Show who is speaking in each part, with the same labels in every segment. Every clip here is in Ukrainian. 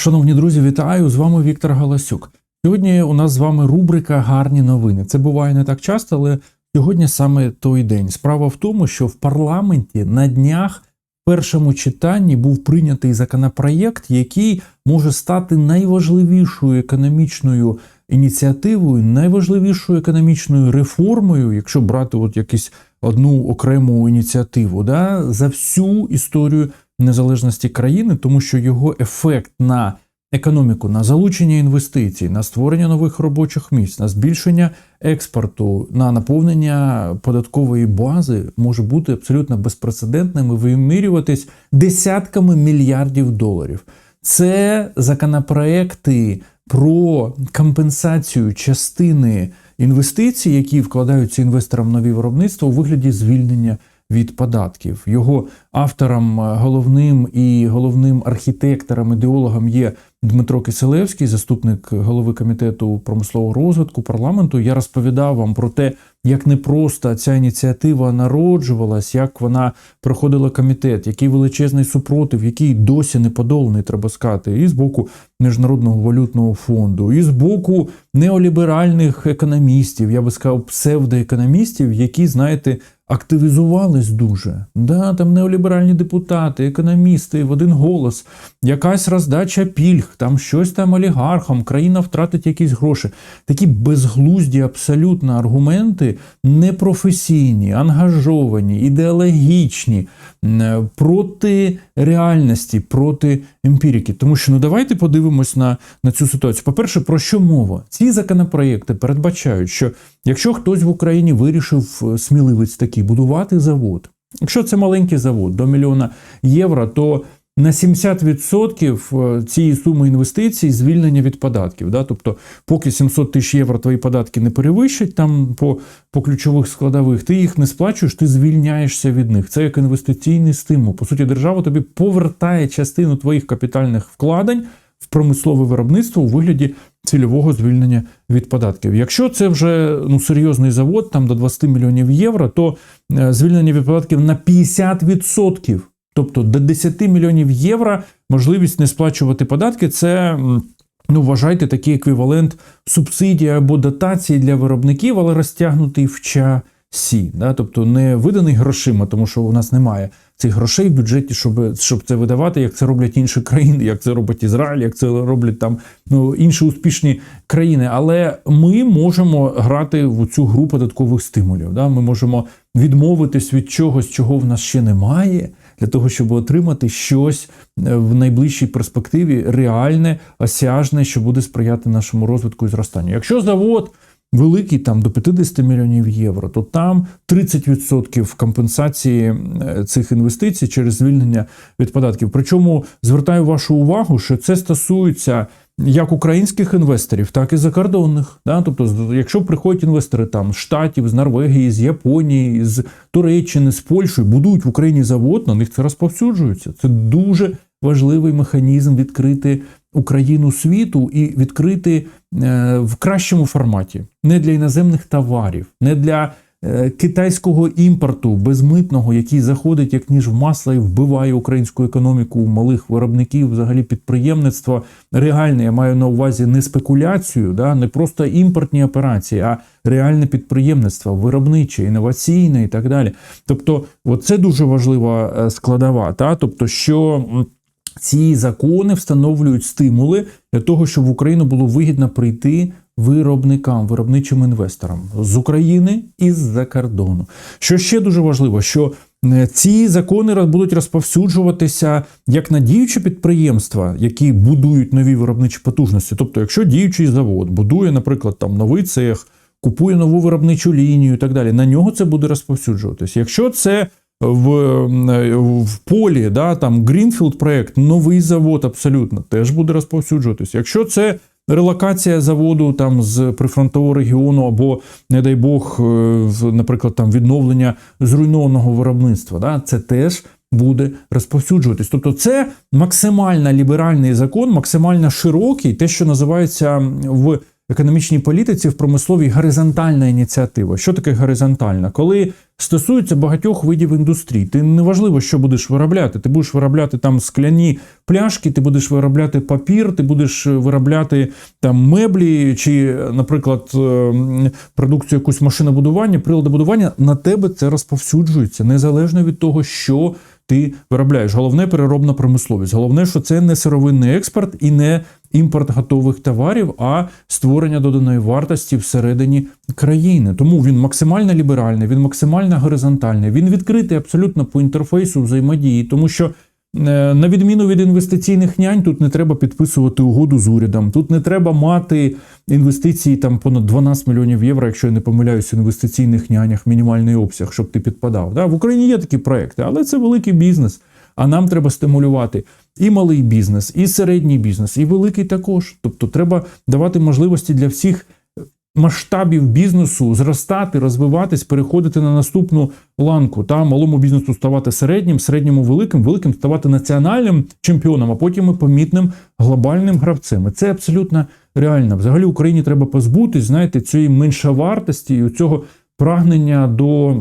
Speaker 1: Шановні друзі, вітаю! З вами Віктор Галасюк. Сьогодні у нас з вами рубрика Гарні новини. Це буває не так часто, але сьогодні саме той день. Справа в тому, що в парламенті на днях в першому читанні був прийнятий законопроєкт, який може стати найважливішою економічною ініціативою, найважливішою економічною реформою, якщо брати от якусь одну окрему ініціативу, да, за всю історію незалежності країни, тому що його ефект на економіку, на залучення інвестицій, на створення нових робочих місць, на збільшення експорту, на наповнення податкової бази може бути абсолютно безпрецедентним і вимірюватись десятками мільярдів доларів. Це законопроекти про компенсацію частини інвестицій, які вкладаються інвесторам в нові виробництва у вигляді звільнення від податків. Його автором е, головним і головним архітектором, ідеологом є Дмитро Киселевський, заступник голови комітету промислового розвитку парламенту. Я розповідав вам про те, як непросто ця ініціатива народжувалась, як вона проходила комітет, який величезний супротив, який досі не подоланий, треба сказати, і з боку міжнародного валютного фонду, і з боку неоліберальних економістів, я би сказав, псевдоекономістів, які знаєте. Активізувались дуже. Да, Там неоліберальні депутати, економісти в один голос, якась роздача пільг, там щось там олігархам, країна втратить якісь гроші. Такі безглузді абсолютно аргументи, непрофесійні, ангажовані, ідеологічні, проти реальності, проти емпірики. Тому що ну давайте подивимось на, на цю ситуацію. По-перше, про що мова? Ці законопроекти передбачають, що якщо хтось в Україні вирішив е, сміливець такий будувати завод, якщо це маленький завод до мільйона євро, то на 70% е, цієї суми інвестицій звільнення від податків. Да? Тобто, поки 700 тисяч євро твої податки не перевищать там по по ключових складових, ти їх не сплачуєш, ти звільняєшся від них. Це як інвестиційний стимул. По суті, держава тобі повертає частину твоїх капітальних вкладень в промислове виробництво у вигляді цільового звільнення від податків. Якщо це вже ну серйозний завод, там до 20 мільйонів євро, то е, звільнення від податків на 50%. Тобто до 10 мільйонів євро можливість не сплачувати податки це. Ну, вважайте такий еквівалент субсидії або дотації для виробників, але розтягнутий в часі. Да? Тобто не виданий грошима, тому що у нас немає цих грошей в бюджеті, щоб щоб це видавати, як це роблять інші країни, як це робить Ізраїль, як це роблять там ну, інші успішні країни. Але ми можемо грати в цю гру податкових стимулів. Да? Ми можемо відмовитись від чогось, чого в нас ще немає для того, щоб отримати щось е, в найближчій перспективі реальне, осяжне, що буде сприяти нашому розвитку і зростанню. Якщо завод великий там до 50 мільйонів євро, то там 30% компенсації цих інвестицій через звільнення від податків. Причому звертаю вашу увагу, що це стосується як українських інвесторів, так і закордонних. Да? Тобто, якщо приходять інвестори там з Штатів, з Норвегії, з Японії, з Туреччини, з Польщі, будують в Україні завод, на них це розповсюджується. Це дуже важливий механізм відкрити Україну світу і відкрити в кращому форматі, не для іноземних товарів, не для Е, китайського імпорту безмитного, який заходить як ніж в масло і вбиває українську економіку малих виробників, взагалі підприємництво реальне. Я маю на увазі не спекуляцію, да, не просто імпортні операції, а реальне підприємництво, виробниче, інноваційне і так далі. Тобто, це дуже важлива е, складова. Та? Тобто, що. Ці закони встановлюють стимули для того, щоб в Україну було вигідно прийти виробникам, виробничим інвесторам з України і з-за кордону. Що ще дуже важливо, що е, ці закони будуть розповсюджуватися як на діючі підприємства, які будують нові виробничі потужності. Тобто, якщо діючий завод будує, наприклад, там новий цех, купує нову виробничу лінію і так далі, на нього це буде розповсюджуватися. Якщо це в е, в полі, да, там Greenfield проект, новий завод абсолютно теж буде розповсюджуватися. Якщо це релокація заводу там з прифронтового регіону, або, не дай Бог, е, наприклад, там відновлення зруйнованого виробництва. Да? Це теж буде розповсюджуватись. Тобто, це максимально ліберальний закон, максимально широкий, те, що називається в економічній політиці в промисловій горизонтальна ініціатива. Що таке горизонтальна? Коли стосується багатьох видів індустрій, ти неважливо, що будеш виробляти. Ти будеш виробляти там скляні пляшки, ти будеш виробляти папір, ти будеш виробляти там меблі, чи, наприклад, е, продукцію якусь машинобудування, приладобудування. На тебе це розповсюджується незалежно від того, що ти виробляєш. Головне переробна промисловість. Головне, що це не сировинний експорт і не імпорт готових товарів, а створення доданої вартості всередині країни. Тому він максимально ліберальний, він максимально горизонтальний, він відкритий абсолютно по інтерфейсу взаємодії, тому що. Е, На відміну від інвестиційних нянь, тут не треба підписувати угоду з урядом. Тут не треба мати інвестиції там понад 12 мільйонів євро, якщо я не помиляюсь, в інвестиційних нянях мінімальний обсяг, щоб ти підпадав. Да? В Україні є такі проекти, але це великий бізнес. А нам треба стимулювати і малий бізнес, і середній бізнес, і великий також. Тобто треба давати можливості для всіх масштабів бізнесу зростати, розвиватись, переходити на наступну ланку. Та малому бізнесу ставати середнім, середньому великим, великим ставати національним чемпіоном, а потім і помітним глобальним гравцем. І це абсолютно реально. Взагалі Україні треба позбутись, знаєте, цієї меншовартості і цього прагнення до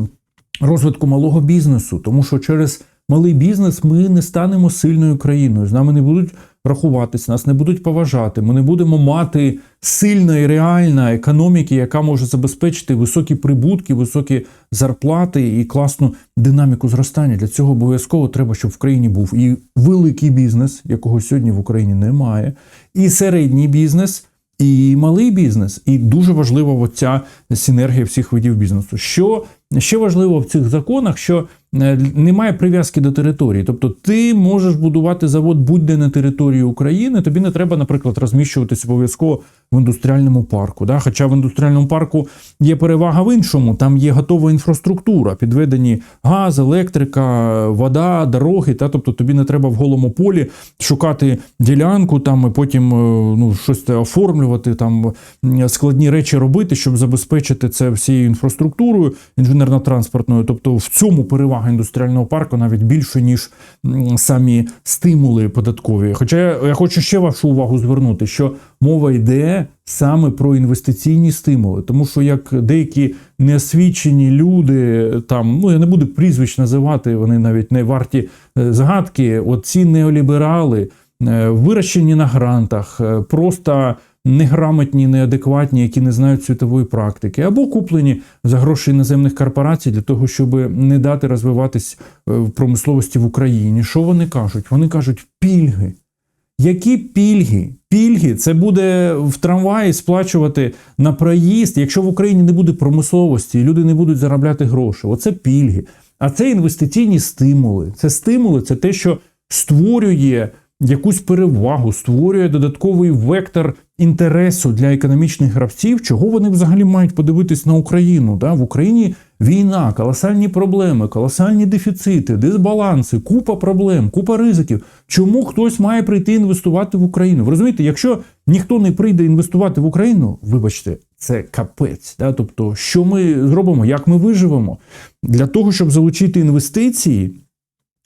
Speaker 1: розвитку малого бізнесу, тому що через малий бізнес ми не станемо сильною країною. З нами не будуть рахуватись, нас не будуть поважати. Ми не будемо мати сильної реальної економіки, яка може забезпечити високі прибутки, високі зарплати і класну динаміку зростання. Для цього обов'язково треба, щоб в країні був і великий бізнес, якого сьогодні в Україні немає, і середній бізнес. І малий бізнес, і дуже важлива ця синергія всіх видів бізнесу. Що ще важливо в цих законах, що е, немає прив'язки до території. Тобто ти можеш будувати завод будь-де на території України. Тобі не треба, наприклад, розміщуватися обов'язково в індустріальному парку. Да? Хоча в індустріальному парку є перевага в іншому, там є готова інфраструктура, підведені газ, електрика, вода, дороги. Та? Тобто тобі не треба в голому полі шукати ділянку, там і потім е, ну, щось оформлювати, там складні речі робити, щоб забезпечити це всією інфраструктурою інженерно-транспортною. Тобто в цьому перевага індустріального парку навіть більше, ніж самі стимули податкові. Хоча я, я хочу ще вашу увагу звернути, що мова йде саме про інвестиційні стимули, тому що як деякі неосвічені люди, там ну я не буду прізвищ називати, вони навіть не варті е, згадки. Оці неоліберали, е, вирощені на грантах, е, просто неграмотні, неадекватні, які не знають світової практики, або куплені за гроші іноземних корпорацій для того, щоб не дати розвиватись в промисловості в Україні. Що вони кажуть? Вони кажуть пільги. Які пільги? Пільги це буде в трамваї сплачувати на проїзд, якщо в Україні не буде промисловості люди не будуть заробляти гроші. Оце пільги. А це інвестиційні стимули. Це стимули, це те, що створює якусь перевагу, створює додатковий вектор інтересу для економічних гравців, чого вони взагалі мають подивитись на Україну. Да? В Україні війна, колосальні проблеми, колосальні дефіцити, дисбаланси, купа проблем, купа ризиків. Чому хтось має прийти інвестувати в Україну? Ви розумієте, якщо ніхто не прийде інвестувати в Україну, вибачте, це капець. Да? Тобто, що ми зробимо, як ми виживемо? Для того, щоб залучити інвестиції,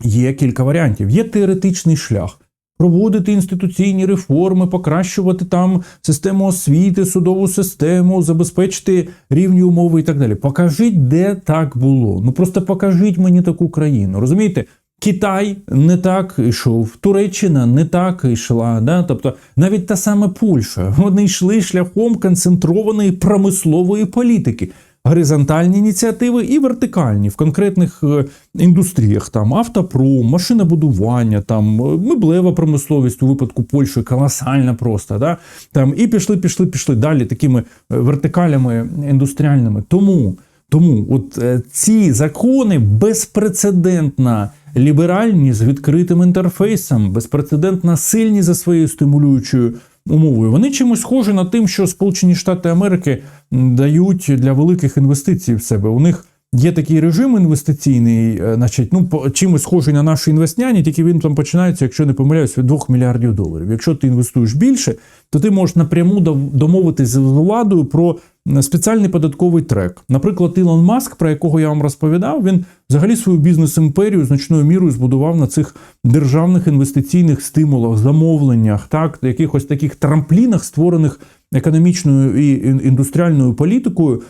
Speaker 1: є кілька варіантів. Є теоретичний шлях. Проводити інституційні реформи, покращувати там систему освіти, судову систему, забезпечити рівні умови і так далі. Покажіть, де так було. Ну просто покажіть мені таку країну. Розумієте? Китай не так йшов, Туреччина не так йшла. Да? Тобто навіть та сама Польща, вони йшли шляхом концентрованої промислової політики. Горизонтальні ініціативи і вертикальні в конкретних е, індустріях, там автопром, машинобудування, там е, меблева промисловість у випадку Польщі колосальна просто. Да? Там і пішли, пішли, пішли далі такими е, вертикалями індустріальними. Тому, тому от ці закони безпрецедентна ліберальні з відкритим інтерфейсом, безпрецедентно сильні за своєю стимулюючою умовою. Вони чимось схожі на тим, що Сполучені Штати Америки дають для великих інвестицій в себе. У них є такий режим інвестиційний, е, значить, ну чимось схожий на наші інвестняні, тільки він там починається, якщо не помиляюсь, від 2 мільярдів доларів. Якщо ти інвестуєш більше, то ти можеш напряму домовитися з владою про спеціальний податковий трек. Наприклад, Ілон Маск, про якого я вам розповідав, він взагалі свою бізнес-імперію значною мірою збудував на цих державних інвестиційних стимулах, замовленнях, так, якихось таких трамплінах, створених економічною і ін- індустріальною політикою.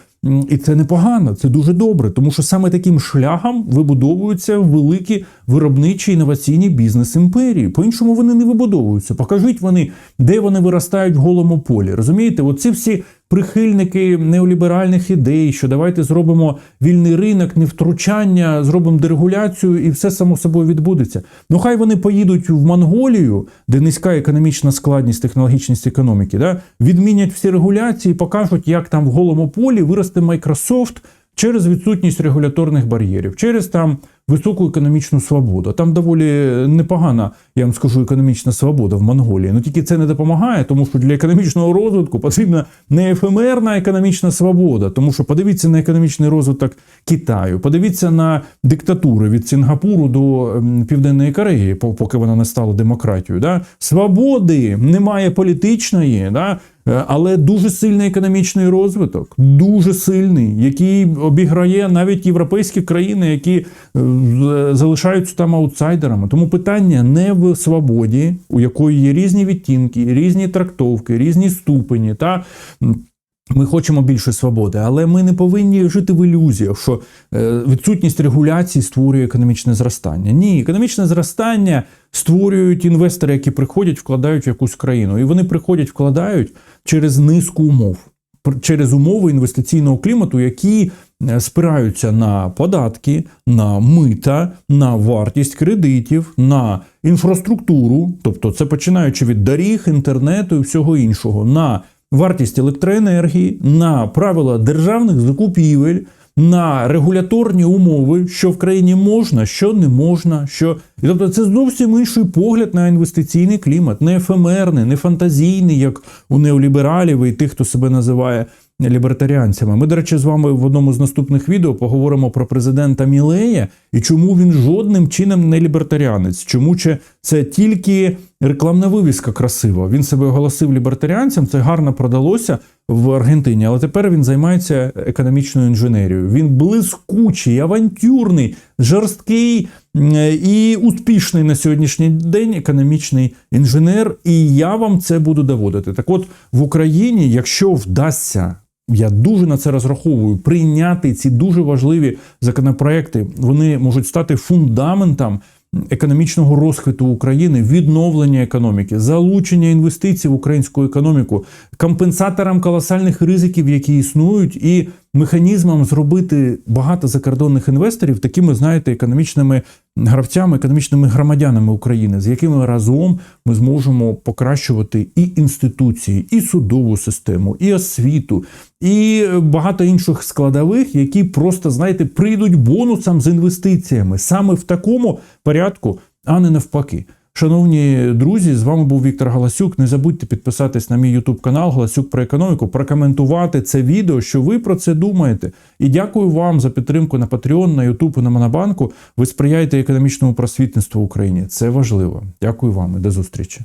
Speaker 1: І це непогано, це дуже добре, тому що саме таким шляхом вибудовуються великі виробничі інноваційні бізнес-імперії. По-іншому вони не вибудовуються. Покажіть вони, де вони виростають в голому полі. Розумієте, оці всі прихильники неоліберальних ідей, що давайте зробимо вільний ринок, не втручання, зробимо дерегуляцію, і все само собою відбудеться. Ну хай вони поїдуть в Монголію, де низька економічна складність, технологічність економіки, да? відмінять всі регуляції, покажуть, як там в голому полі виросте Microsoft через відсутність регуляторних бар'єрів, через там високу економічну свободу. Там доволі непогана, я вам скажу, економічна свобода в Монголії. Ну тільки це не допомагає, тому що для економічного розвитку потрібна не ефемерна економічна свобода. Тому що подивіться на економічний розвиток Китаю, подивіться на диктатури від Сінгапуру до ем, Південної Кореї, поки вона не стала демократією. Да? Свободи немає політичної, да? Е, але дуже сильний економічний розвиток, дуже сильний, який обіграє навіть європейські країни, які е, залишаються там аутсайдерами. Тому питання не в свободі, у якої є різні відтінки, різні трактовки, різні ступені. Та ми хочемо більше свободи, але ми не повинні жити в ілюзіях, що е, відсутність регуляцій створює економічне зростання. Ні, економічне зростання створюють інвестори, які приходять, вкладають в якусь країну. І вони приходять, вкладають через низку умов, через умови інвестиційного клімату, які е, спираються на податки, на мита, на вартість кредитів, на інфраструктуру, тобто це починаючи від доріг, інтернету і всього іншого, на вартість електроенергії, на правила державних закупівель, на регуляторні умови, що в країні можна, що не можна. Що і тобто це зовсім інший погляд на інвестиційний клімат, не ефемерний, не фантазійний, як у неолібералів і тих, хто себе називає лібертаріанцями. Ми, до речі, з вами в одному з наступних відео поговоримо про президента Мілея і чому він жодним чином не лібертаріанець. Чому чи це тільки рекламна вивіска красива. Він себе оголосив лібертаріанцем, це гарно продалося в Аргентині, але тепер він займається економічною інженерією. Він блискучий, авантюрний, жорсткий і успішний на сьогоднішній день економічний інженер. І я вам це буду доводити. Так от в Україні, якщо вдасться. Я дуже на це розраховую. Прийняти ці дуже важливі законопроекти. Вони можуть стати фундаментом економічного розквіту України, відновлення економіки, залучення інвестицій в українську економіку, компенсатором колосальних ризиків, які існують, і механізмом зробити багато закордонних інвесторів такими, знаєте, економічними гравцями, економічними громадянами України, з якими разом ми зможемо покращувати і інституції, і судову систему, і освіту, і багато інших складових, які просто знаєте прийдуть бонусом з інвестиціями саме в такому порядку, а не навпаки. Шановні друзі, з вами був Віктор Галасюк. Не забудьте підписатись на мій YouTube канал Галасюк про економіку, прокоментувати це відео, що ви про це думаєте. І дякую вам за підтримку на Patreon, на YouTube і на Монобанку. Ви сприяєте економічному просвітництву в Україні. Це важливо. Дякую вам і до зустрічі.